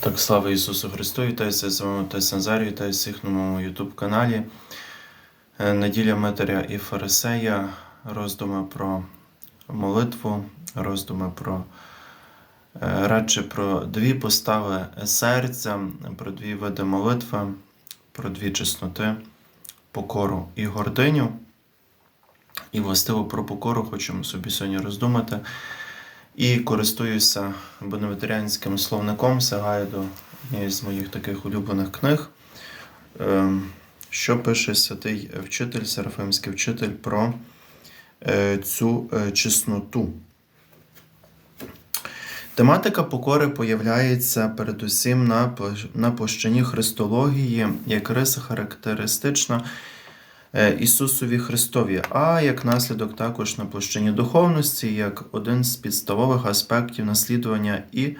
Так, слава Ісусу Христу, вітаюся з вами Отець Назарій, вітаю всіх на моєму YouTube каналі. Е, Неділя Митаря і Фарисея, роздуми про молитву, роздуми про радше про дві постави серця, про дві види молитви, про дві чесноти, покору і гординю. І властиво про покору хочемо собі сьогодні роздумати. І користуюся боневітеріанським словником, сягаю до однієї з моїх таких улюблених книг, ем, що пише святий вчитель, серафимський вчитель про е, цю е, чесноту. Тематика покори появляється передусім на, площині христології як риса характеристична Ісусові Христові, а як наслідок також на площині духовності, як один з підставових аспектів наслідування і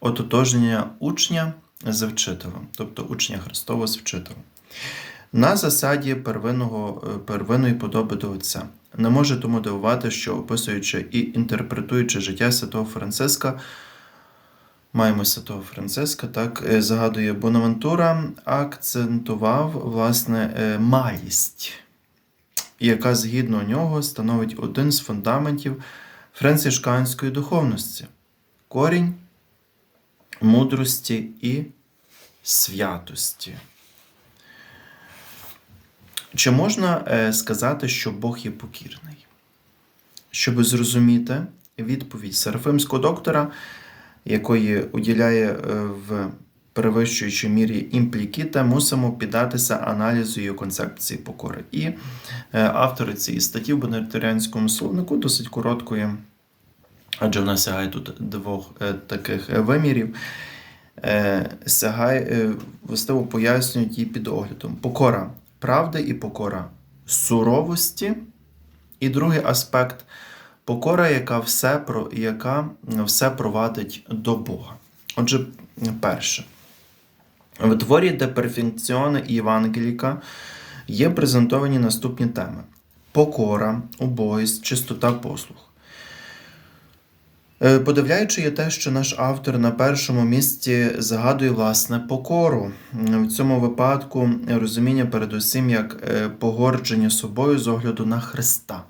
ототожнення учня з вчителем, тобто учня Христова з вчителем. На засаді первинного, е, первинної подоби до Отця. Не може тому дивувати, що описуючи і інтерпретуючи життя святого Франциска, маємо святого Франциска, так е, загадує Бонавентура, акцентував власне е, малість, яка згідно нього становить один з фундаментів францишканської духовності, корінь мудрості і святості. Чи можна е, сказати, що Бог є покірний? Щоб зрозуміти відповідь Серафимського доктора, якої уділяє е, в перевищуючій мірі імплікіта, мусимо піддатися аналізу її концепції покори. І е, автори цієї статті в бонетаріанському словнику досить короткої, адже вона сягає тут двох е, таких вимірів. Сягає, властиво пояснюють її під оглядом. Покора правди і покора суровості. І другий аспект покора, яка все, про, яка все провадить до Бога. Отже, перше. В творі де перфекціони і Євангеліка є презентовані наступні теми: покора, убогість, чистота послуг. Е, Подивляючи є те, що наш автор на першому місці згадує власне покору. В цьому випадку розуміння передусім як е, погордження собою з огляду на Христа.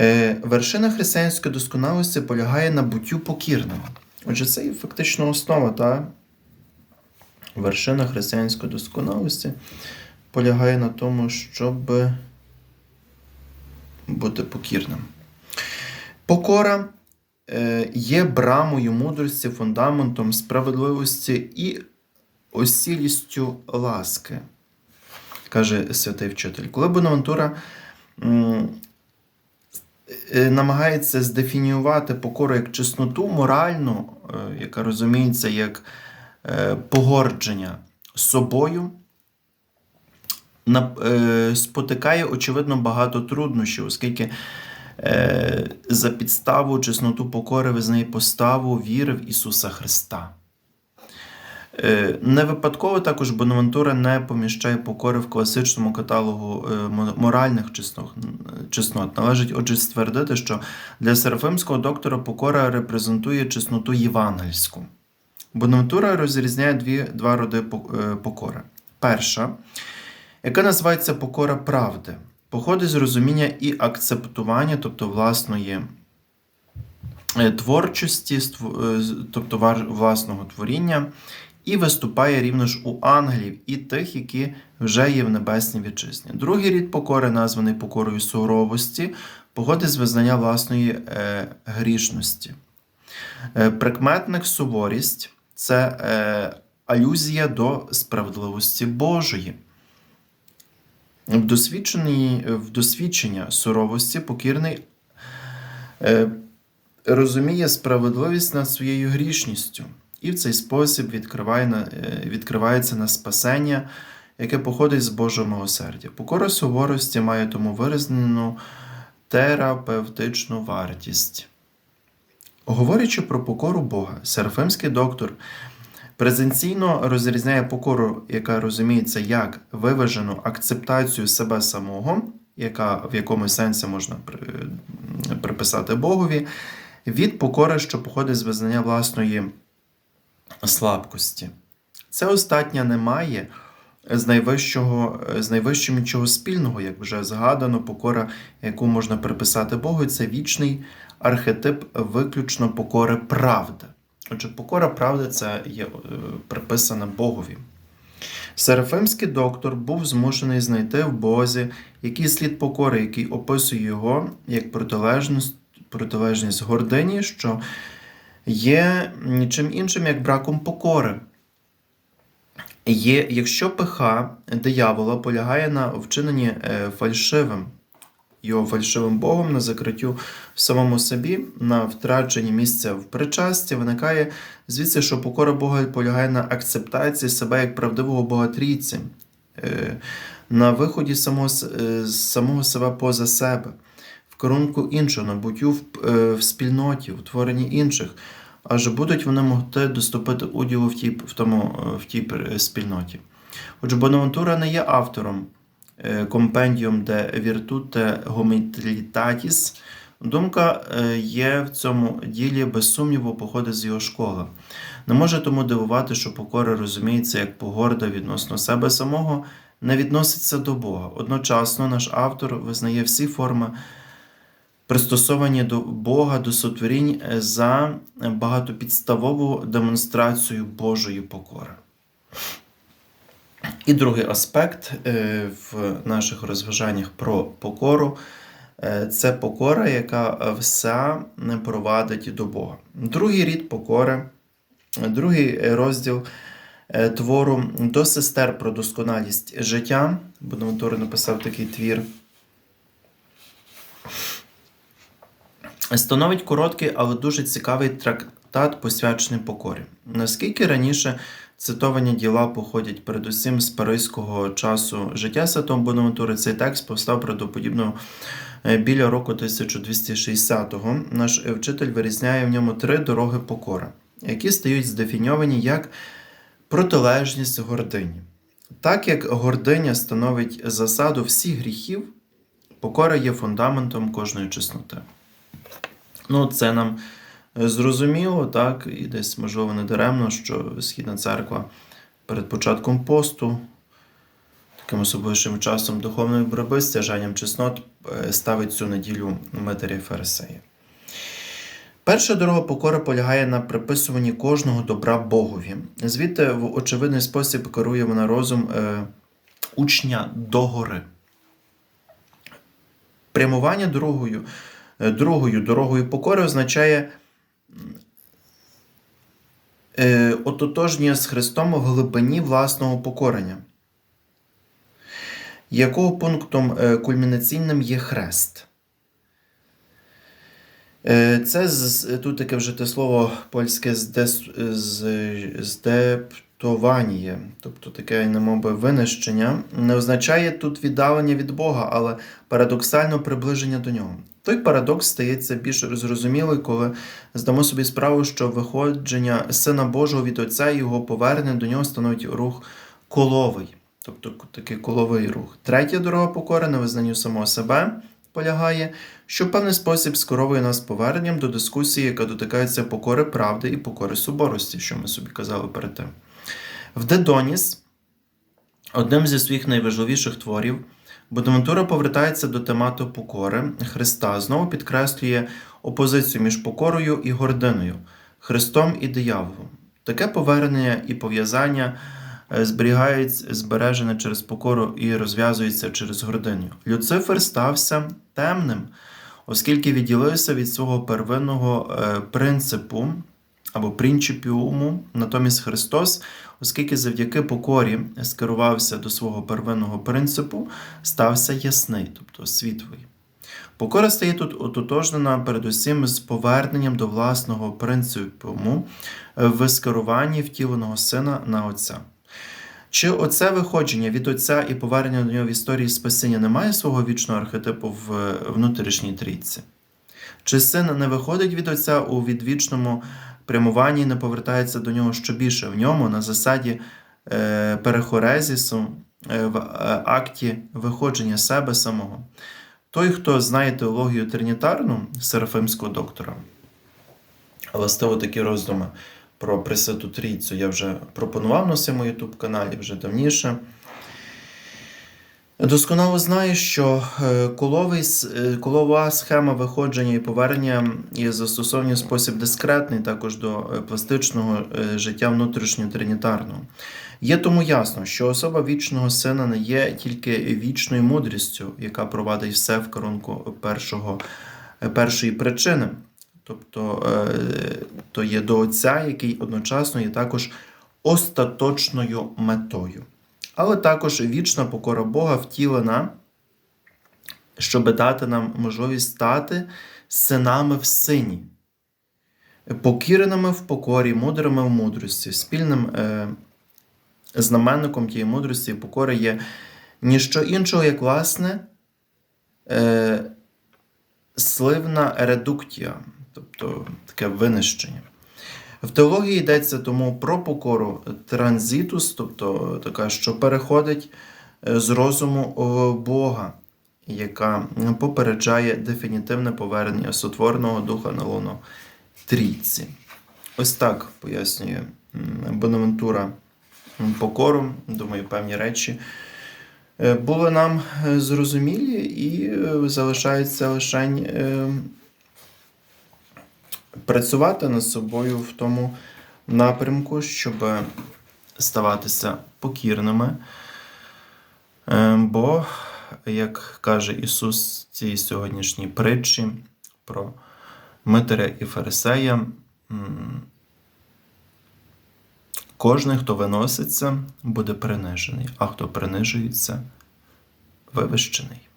Е, Вершина християнської досконалості полягає на буттю покірним. Отже, це і фактично основа, та? Вершина християнської досконалості полягає на тому, щоб бути покірним. Покора е, є брамою мудрості, фундаментом справедливості і осілістю ласки, каже святий вчитель. Коли е, намагається здефініювати покору як чесноту моральну, е, яка розуміється як е, погордження собою, е, спотикає, очевидно, багато труднощів, оскільки е, за підставу чесноту покори визнає поставу віри в Ісуса Христа. Е, Не випадково також Бонавентура не поміщає покори в класичному каталогу е, моральних чеснот. Належить отже ствердити, що для серафимського доктора покора репрезентує чесноту євангельську. Бонавентура розрізняє дві, два роди е, покори. Перша, яка називається покора правди, походить з розуміння і акцептування, тобто власної творчості, тобто власного творіння, і виступає рівно ж у ангелів і тих, які вже є в небесній вітчизні. Другий рід покори, названий покорою суровості, походить з визнання власної е, грішності. Е, Прикметник суворість це е, алюзія до справедливості Божої. В, досвідченій, в досвідчення суровості покірний е, розуміє справедливість над своєю грішністю, і в цей спосіб відкриває е, відкривається на спасення, яке походить з Божого милосердя. Покора суворості має тому виражену терапевтичну вартість. Говорячи про покору Бога, серафимський доктор презенційно розрізняє покору, яка розуміється як виважену акцептацію себе самого, яка в якомусь сенсі можна приписати Богові, від покори, що походить з визнання власної слабкості. Це остатня не має з найвищого, з найвищим нічого спільного, як вже згадано, покора, яку можна приписати Богу, це вічний архетип виключно покори правди. Отже, покора правди це є е, приписана Богові. Серафимський доктор був змушений знайти в Бозі який слід покори, який описує його як протилежність, протилежність гордині, що є нічим іншим, як браком покори. Є, якщо пиха диявола полягає на вчиненні е, фальшивим, його фальшивим Богом, на закриттю в самому собі, на втраченні місця в причасті, виникає звідси, що покора Бога полягає на акцептації себе як правдивого Бога Трійці, е, на виході самого, е, самого себе поза себе, керунку іншого, на буттю в, е, в спільноті, в творенні інших. Аж будуть вони могти доступити уділу в тій, в тому, е, в тій е, спільноті. Отже, Бонавентура не є автором е, Compendium de Virtute Homitlitatis. Думка є в цьому ділі, без сумніву, походить з його школи. Не може тому дивувати, що покора розуміється як погорда відносно себе самого, не відноситься до Бога. Одночасно наш автор визнає всі форми пристосовані до Бога, до сотворінь е, за багатопідставову демонстрацію Божої покори. І другий аспект е, в наших розважаннях про покору е, це покора, яка вся не провадить до Бога. Другий рід покори, другий розділ е, твору до сестер про досконалість життя. Бонавентура написав такий твір. Становить короткий, але дуже цікавий трактат, посвячений покорі. Наскільки раніше цитовані діла походять передусім з паризького часу життя Святого Бонавентури, цей текст повстав правдоподібно е, біля року 1260-го. Наш е, вчитель вирізняє в ньому три дороги покори, які стають здефіньовані як протилежність гордині. Так як гординя становить засаду всіх гріхів, покора є фундаментом кожної чесноти. Ну, це нам е, зрозуміло, так, і десь, можливо, не даремно, що Східна церква перед початком посту, таким особливішим часом духовної боротьби, стяжанням чеснот, е, ставить цю неділю Митаря Фарисея. Перша дорога покори полягає на приписуванні кожного добра Богові. Звідти в очевидний спосіб керує вона розум е, учня догори. Прямування дорогою Другою дорогою покори означає е, ототожнення з Христом в глибині власного покорення, якого пунктом е, кульмінаційним є хрест. Е, Це тут таке вже те слово польське здес, з- тобто таке немоби винищення, не означає тут віддалення від Бога, але парадоксально приближення до нього. Той парадокс стається більш зрозумілий, коли здамо собі справу, що виходження Сина Божого від Отця і його повернення до нього становить рух коловий, тобто такий коловий рух. Третя дорога покори на визнанню самого себе полягає, що в певний спосіб скеровує нас поверненням до дискусії, яка дотикається покори правди і покори соборості, що ми собі казали перед тим. В Дедоніс, одним зі своїх найважливіших творів, Бонавентура повертається до темату покори Христа, знову підкреслює опозицію між покорою і гординою, Христом і дияволом. Таке повернення і пов'язання е, зберігається збережене через покору і розв'язується через гординю. Люцифер стався темним, оскільки відділився від свого первинного е, принципу або принципіуму, натомість Христос, оскільки завдяки покорі скерувався до свого первинного принципу, стався ясний, тобто світлий. Покора стає тут ототожнена передусім з поверненням до власного принципу в скеруванні втіленого сина на Отця. Чи оце виходження від Отця і повернення до нього в історії спасіння не має свого вічного архетипу в внутрішній трійці? Чи син не виходить від Отця у відвічному прямуванні не повертається до нього що більше в ньому на засаді е, перехорезісу е, в е, акті виходження себе самого? Той, хто знає теологію тринітарну Серафимського доктора, властиво такі роздуми, про Пресвяту Трійцю я вже пропонував на своєму YouTube каналі вже давніше. Досконало знаю, що е, коловий, е, колова схема виходження і повернення є в спосіб дискретний також до е, пластичного життя внутрішньотринітарного. Є тому ясно, що особа вічного сина не є тільки вічною мудрістю, яка провадить все в керунку першого, першої причини, тобто то є до Отця, який одночасно є також остаточною метою. Але також вічна покора Бога втілена, щоб дати нам можливість стати синами в сині, покіреними в покорі, мудрими в мудрості, спільним е, знаменником тієї мудрості і покори є ніщо іншого, як власне е, сливна редуктія, тобто таке винищення. В теології йдеться тому про покору транзитус, тобто така, що переходить е, з розуму Бога, яка попереджає дефінітивне повернення сотворного духа на луну трійці. Ось так пояснює Бонавентура покору. Думаю, певні речі е, були нам е, зрозумілі і залишається лише е, працювати над собою в тому напрямку, щоб ставатися покірними. Е, Бо, як каже Ісус в цій сьогоднішній притчі про Митаря і Фарисея, кожен, хто виноситься, буде принижений, а хто принижується, вивищений.